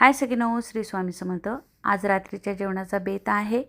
हाय सगळ्यांनो श्री स्वामी समर्थ. आज रात्रीच्या जेवणाचा बेत आहे.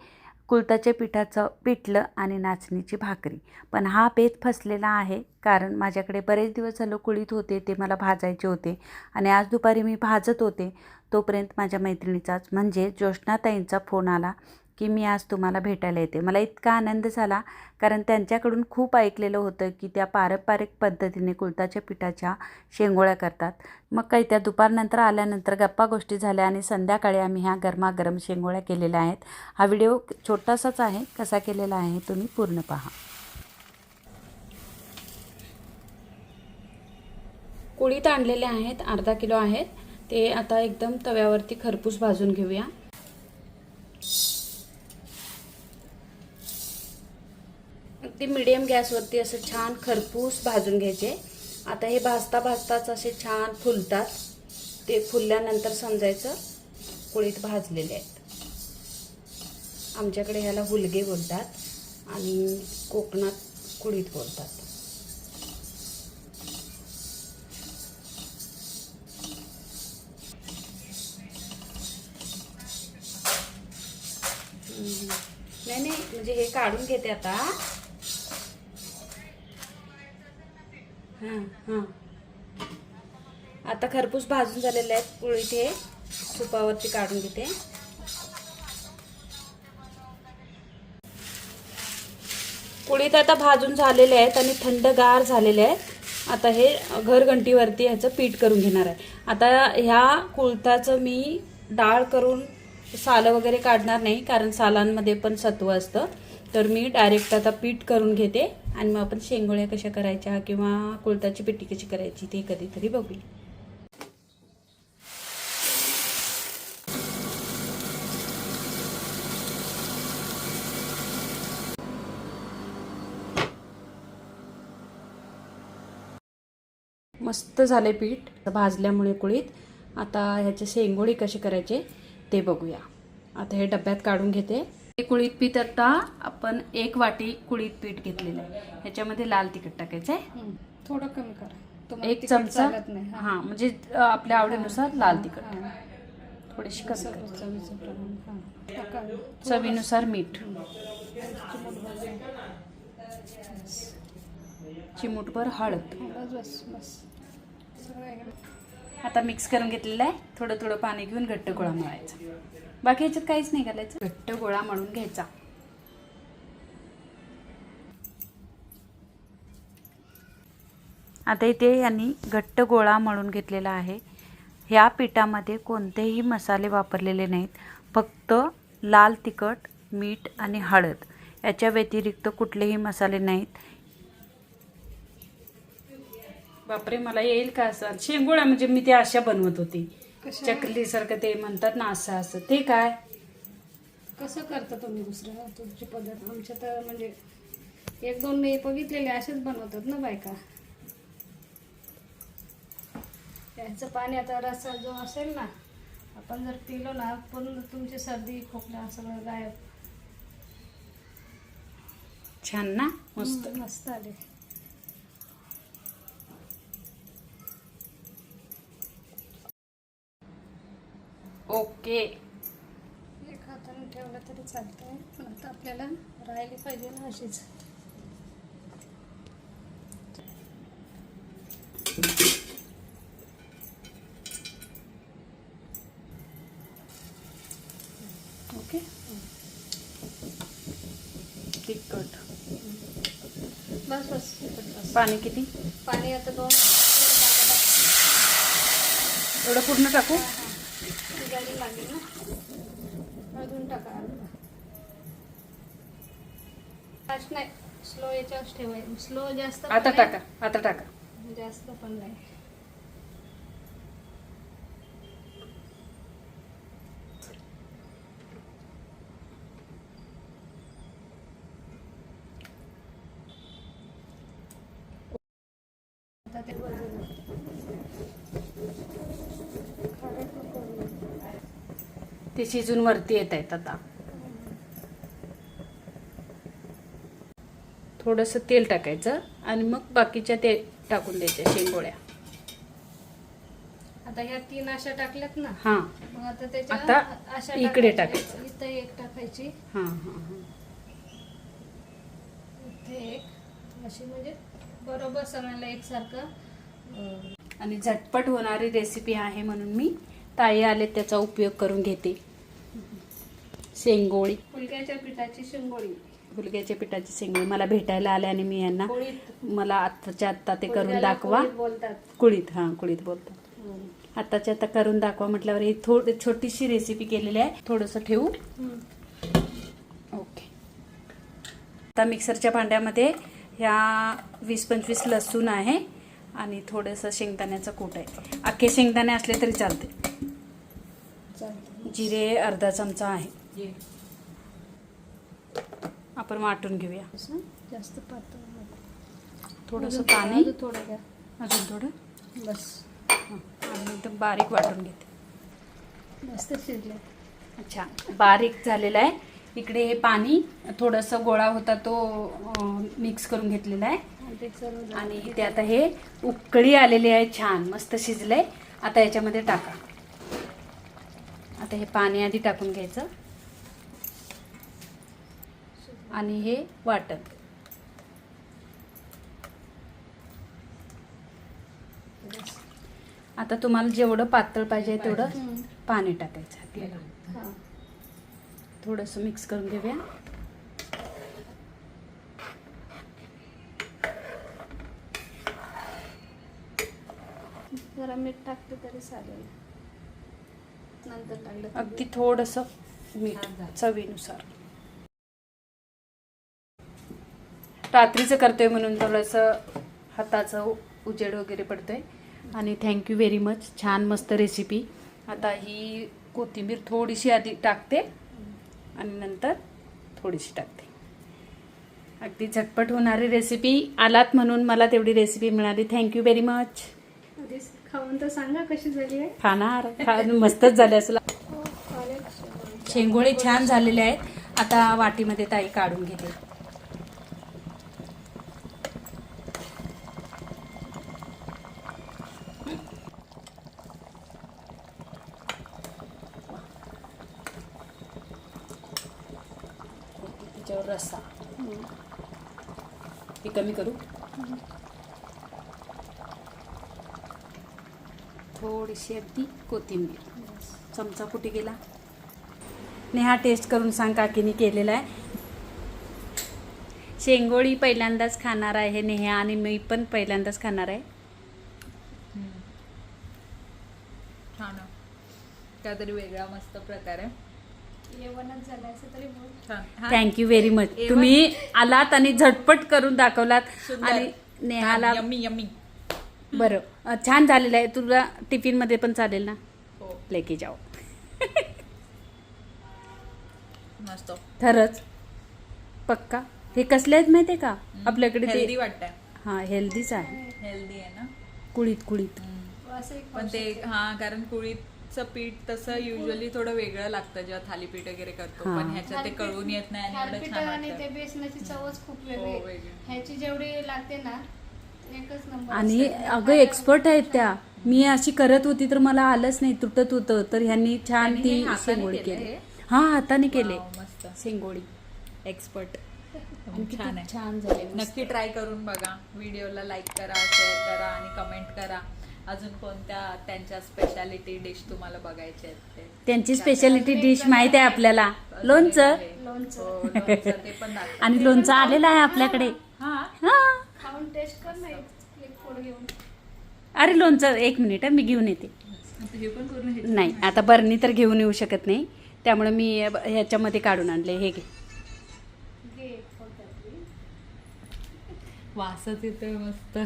कुळताच्या पिठाचं पिठलं आणि नाचणीची भाकरी. पण हा बेत फसलेला आहे कारण माझ्याकडे बरेच दिवस झालं कुळीत होते ते मला भाजायचे होते आणि आज दुपारी मी भाजत होते. तोपर्यंत माझ्या मैत्रिणीचाच म्हणजे ज्योष्णाताईंचा फोन आला. की मी आज तुम्हाला भेटायला येते. मला इतका आनंद झाला कारण त्यांच्याकडून खूप ऐकलेलं होतं की त्या पारंपरिक पद्धतीने कुळताच्या पिठाच्या शेंगोळ्या करतात. मग काही त्या दुपारनंतर आल्यानंतर गप्पा गोष्टी झाल्या आणि संध्याकाळी आम्ही ह्या गरमागरम शेंगोळ्या केलेल्या आहेत. हा व्हिडिओ छोटासाच आहे कसा केलेला आहे तुम्ही पूर्ण पहा. कुळीत आणलेले आहेत अर्धा किलो आहेत. ते आता एकदम तव्यावरती खरपूस भाजून घेऊया. मिडियम गॅसवरती असं छान खरपूस भाजून घ्यायचे. आता हे भाजता भाजताच असे छान फुलतात. ते फुलल्यानंतर समजायचं कुळीत भाजलेले आहेत. आमच्याकडे ह्याला हुलगे बोलतात आणि कोकणात कुळीत बोलतात. नाही नाही म्हणजे हे काढून घेते आता. हां हां. आता खरपूस भाजून झालेले आहेत पोळी ते सुपावरती काढून घेते. पोळीत आता भाजून झालेले आहेत आणि थंडगार झालेले आहेत. आता हे घरघंटीवरती ह्याचं पीठ करून घेणार आहे. आता ह्या कुळथाचं मी डाळ करून सालं वगैरे काढणार नाही कारण सालांमध्ये पण सत्व असतं. तर मी डायरेक्ट आता पीठ करून घेते आणि मग आपण शेंगोळ्या कशा करायच्या किंवा कुळताची पिठी कशी करायची ते कधीतरी बघूया. मस्त झाले पीठ भाजल्यामुळे कुळीत. आता ह्याचे शेंगोळी कसे करायचे ते बघूया. आता हे डब्यात काढून घेते. कुळीत पीठ आता आपण एक वाटी कुळीत पीठ घेतलेलं आहे. ह्याच्यामध्ये लाल तिखट टाकायचं आहे. थोडं कमी करा. एक चमचा. हा. म्हणजे आपल्या आवडीनुसार लाल तिखट. थोडीशी. टाका. चवीनुसार मीठ. चिमूटभर हळद. आता मिक्स करून घेतलेलं आहे. थोडं थोडं पाणी घेऊन घट्ट गोळा मळायचा. बाकी ह्याच्यात काहीच नाही घालायचं. घट्ट गोळा मळून घ्यायचा. आता इथे यांनी घट्ट गोळा मळून घेतलेला आहे. ह्या पिठामध्ये कोणतेही मसाले वापरलेले नाहीत. फक्त लाल तिखट मीठ आणि हळद. याच्या व्यतिरिक्त कुठलेही मसाले नाहीत. बापरे मला येईल का असं? शेंगोळ्या म्हणजे मी ते अशा बनवत होती. कशा? चकली सारखं ते म्हणतात ना असं असं. ते काय? कसं करता तुम्ही दुसरं? तुमची पद्धत. आमच्या तर म्हणजे एक दोन मी बघितलेले असेच बनवतात ना बायका. याचं पाणी आता रसा जो असेल ना आपण जर पिलो ना पूर्ण तुमची सर्दी खोकला सगळं गायब. छान ना? मस्त. मस्त आले. ओके. एक हाताने ठेवलं तरी चालतंय. पण आता आपल्याला राहिली पाहिजे ना अशीच. ओके. तिखट. बस बस तिखट बस. पाणी किती? पाणी आता दोन. एवढं पूर्ण टाकू? गाडी लागेल ना? अजून टाका. अर्धा नाही. स्लो याच्यावर ठेवायचं. स्लो जास्त आता टाका आता टाका. जास्त पण नाही. ते शिजून वरती येत आहेत आता. थोडंसं तेल टाकायचं आणि मग बाकीच्या ते टाकून द्यायच्या शेंगोळ्या. आता ह्या तीन अशा टाकल्यात ना हां. मग आता त्याच्या आता अशा इकडे टाकायच्या. टाकायचं. इथं एक टाकायची. हां हां हां. इथे एक. अशी म्हणजे बरोबर सगळ्यांना एकसारखं अं, आणि झटपट होणारी रेसिपी आहे म्हणून मी ताई आले त्याचा उपयोग करून घेते. शेंगोळी. फुलक्याच्या पिठाची शिंगोळी. फुलक्याच्या पिठाची शेंगोळी मला भेटायला आले आणि मी यांना मला आत्ताच्या आत्ता ते करून दाखवा. बोलतात. कुळीत हां कुळीत बोलतात. हम्म. आत्ताच्या आता करून दाखवा म्हटल्यावर ही थोडी छोटीशी रेसिपी केलेली आहे. थोडंसं ठेवू. ओके. आता मिक्सरच्या भांड्यामध्ये ह्या वीस पंचवीस लसूण आहे आणि थोडंसं शेंगदाण्याचं कूट आहे. अख्खे शेंगदाणे असले तरी चालते. जिरे अर्धा चमचा आहे. आपण वाटून घेऊया. जास्त पातळ. थोडंसं पाणी. थोडं द्या अजून थोडं? बस. आणि एकदम बारीक वाटून घेते. मस्त शिजले अच्छा. बारीक झालेलं आहे. इकडे हे पाणी थोडंसं गोळा होता तो मिक्स करून घेतलेला आहे. आणि ते आता हे उकळी आलेली आहे छान. मस्त शिजलंय. आता याच्यामध्ये टाका. आता हे पाणी आधी टाकून घ्यायचं. आणि हे वाटण. आता तुम्हाला जेवढं पातळ पाहिजे तेवढं. पाणी टाकायचं आपल्याला. थोडंसं मिक्स करून घेऊया जरा मीठ टाकते तरी चालेल नंतर टाकलं. अगदी थोडंसं मीठ चवीनुसार रात्रीचं करतोय म्हणून थोडंसं हाताचं उजेड वगैरे पडतोय. आणि थँक्यू व्हेरी मच छान मस्त रेसिपी आता ही कोथिंबीर थोडीशी आधी टाकते आणि नंतर थोडीशी टाकते. अगदी झटपट होणारी रेसिपी आलात म्हणून मला तेवढी रेसिपी मिळाली. थँक्यू व्हेरी मच खाऊन तर सांगा कशी झाली आहे? खाणार. मस्तच झाले असेल. हो. शेंगोळे छान झालेले आहेत. आता वाटीमध्ये ताई काढून घेते. रस्सा. हे कमी करू. थोडीशी अगदी कोथिंबीर. चमचा कुठे गेला? नेहा टेस्ट करून सांग काकीने केलेला आहे. शेंगोळी पहिल्यांदाच खाणार आहे नेहा आणि मी पण पहिल्यांदाच खाणार आहे. छान काहीतरी वेगळा मस्त प्रकार आहे. थँक्यू व्हेरी मच तुम्ही आलात आणि झटपट करून दाखवलात. आणि नेहाला यम्मी यम्मी बरं. छान झालेलं आहे. तुला टिफिनमध्ये पण चालेल ना? हो. लेके जाओ मस्त. खरंच. पक्का? हे कसले आहेत माहिती आहे का आपल्याकडे हेल्दी ते वाटतंय. हां हेल्दीच आहे. हेल्दी आहे ना? कुळीत कुळीत. पण ते हा कारण कुळीचं पीठ तसं युजली थोडं वेगळं लागतं जेव्हा थालीपीठ वगैरे करतो. हा. पण ह्याच्यात ते कळून येत नाही आणि एवढं थालीपीठ छान आणि वाटतं. ते बेसनाची चवच खूप हो, वेगळी आहे. वेगळी. ह्याची जेवढी लागते ना एकच नंबर आणि असते. अगं एक्सपर्ट आहेत त्या. मी अशी करत होती तर मला आलंच नाही तुटत होतं. तर ह्यांनी छान ती हे हाताने शेंगोळी केलंय केली. हे? हा हाताने केले. वाव, मस्त. शेंगोळी. एक्सपर्ट आणि किती छान आहे. छान झाले मस्त. नक्की ट्राय करून बघा. व्हिडिओला लाईक करा शेअर करा आणि कमेंट करा. अजून कोणत्या त्यांच्या स्पेशालिटी डिश तुम्हाला बघायच्या आहेत ते? त्यांची स्पेशालिटी डिश माहीत आहे आपल्याला. लोणचं. लोणचं. हो, लोणचं ते पण दाखवा. आणि लोणचं आलेलं आहे आपल्याकडे. हा? हा. खाऊन टेस्ट कर ना एक एक फोड घेऊन. अरे लोणचं एक मिनिट हं, मी घेऊन येते. नाही आता बरणी तर घेऊन येऊ शकत नाही. त्यामुळे मी ह्याच्यामध्ये काढून आणले. हे घे. घे एक फोड त्यातली. वासच येतोय मस्त.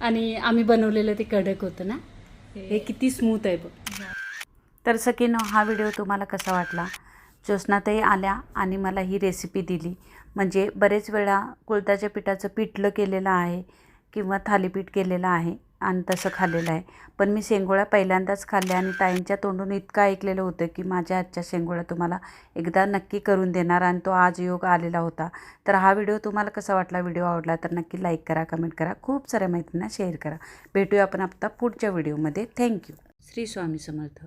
आणि आम्ही बनवलेलं ते कडक होतं ना. हे. किती स्मूथ आहे बघ. तर सकीनो हा व्हिडिओ तुम्हाला कसा वाटला? ज्योत्स्नाताई आल्या आणि मला ही रेसिपी दिली. म्हणजे बरेच वेळा कुळताच्या पिठाचं पिठलं केलेलं आहे किंवा थालीपीठ केलेलं आहे. आणि तसं खाल्लेलं आहे. पण मी शेंगोळ्या पहिल्यांदाच खाल्ल्या आणि ताईंच्या तोंडून इतकं ऐकलेलं होतं की माझ्या आजच्या शेंगोळ्या तुम्हाला एकदा नक्की करून देणार आणि तो आज योग आलेला होता. तर हा व्हिडिओ तुम्हाला कसा वाटला व्हिडिओ आवडला तर नक्की लाईक करा कमेंट करा. खूप साऱ्या माहितींना शेअर करा. भेटूया आपण आता पुढच्या व्हिडिओमध्ये. Thank you. Shri Swami Samarth.